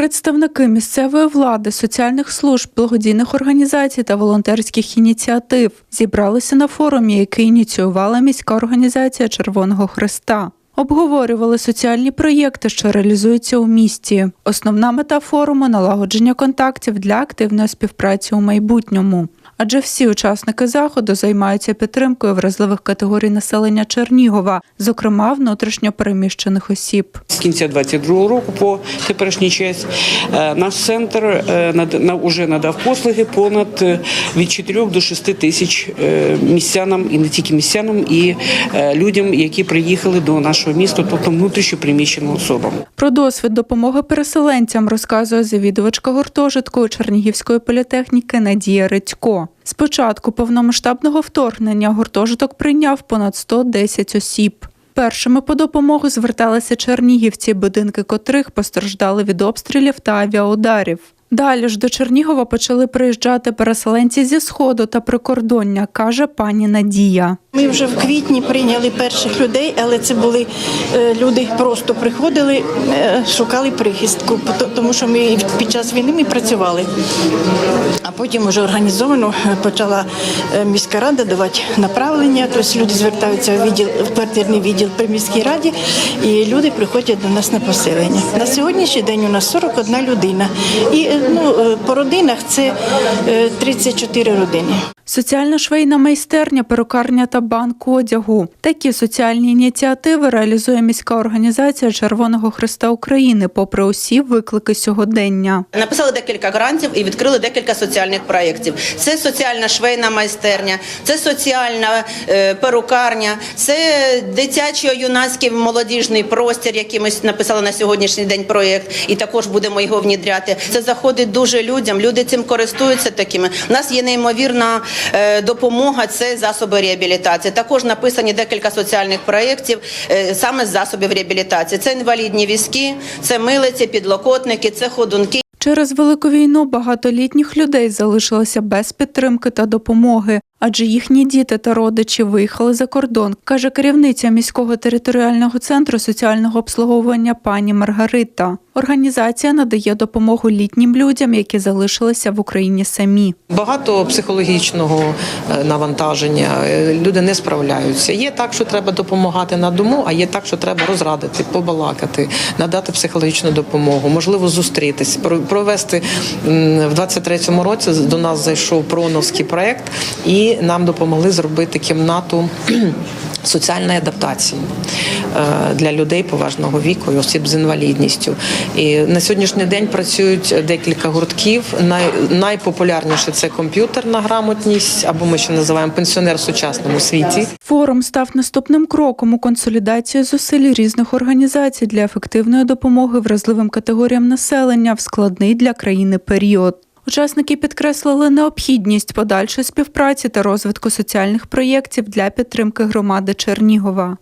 Представники місцевої влади, соціальних служб, благодійних організацій та волонтерських ініціатив зібралися на форумі, який ініціювала міська організація Червоного Христа. Обговорювали соціальні проєкти, що реалізуються у місті. Основна мета форуму налагодження контактів для активної співпраці у майбутньому. Адже всі учасники заходу займаються підтримкою вразливих категорій населення Чернігова, зокрема внутрішньо переміщених осіб. З кінця 22 року по теперішній час е, наш центр е, над- надав послуги понад е, від 4 до 6 тисяч е, містянам і не тільки містянам, і е, людям, які приїхали до нашого міста, тобто внутрішньо приміщеним особам. Про досвід допомоги переселенцям розказує завідувачка гуртожитку Чернігівської політехніки Надія Редько. З початку повномасштабного вторгнення гуртожиток прийняв понад 110 осіб. Першими по допомогу зверталися чернігівці, будинки котрих постраждали від обстрілів та авіаударів. Далі ж до Чернігова почали приїжджати переселенці зі сходу та прикордоння, каже пані Надія. Ми вже в квітні прийняли перших людей, але це були е, люди, просто приходили, е, шукали прихистку, тому що ми під час війни ми працювали. А потім вже організовано е, почала міська рада давати направлення. Тобто люди звертаються в відділ в квартирний відділ при міській раді, і люди приходять до нас на поселення. На сьогоднішній день у нас 41 людина. І ну, по родинах це е, 34 родини. Соціальна швейна майстерня, перукарня та банк одягу. Такі соціальні ініціативи реалізує міська організація Червоного Христа України, попри усі виклики сьогодення. Написали декілька грантів і відкрили декілька соціальних проєктів. Це соціальна швейна майстерня, це соціальна е, перукарня, це дитячо-юнацький молодіжний простір, який ми написали на сьогоднішній день проєкт, і також будемо його внідряти. Це заходить дуже людям. Люди цим користуються такими. У нас є неймовірна е, допомога. Це засоби реабілітації. Також написані декілька соціальних проєктів е, саме з засобів реабілітації. Це інвалідні візки, це милиці, підлокотники, це ходунки. Через велику війну багатолітніх людей залишилося без підтримки та допомоги, адже їхні діти та родичі виїхали за кордон, каже керівниця міського територіального центру соціального обслуговування пані Маргарита. Організація надає допомогу літнім людям, які залишилися в Україні самі. Багато психологічного е, навантаження. е, Люди не справляються. Є так, що треба допомагати на дому, а є так, що треба розрадити, побалакати, надати психологічну допомогу, можливо, зустрітись, провести в 23-му році. До нас зайшов проновський проект, і нам допомогли зробити кімнату. Соціальної адаптації е, для людей поважного віку і осіб з інвалідністю. І на сьогоднішній день працюють декілька гуртків. Най, найпопулярніше це комп'ютерна грамотність, або ми ще називаємо пенсіонер в сучасному світі. Форум став наступним кроком у консолідації зусиль різних організацій для ефективної допомоги вразливим категоріям населення в складний для країни період. Учасники підкреслили необхідність подальшої співпраці та розвитку соціальних проєктів для підтримки громади Чернігова.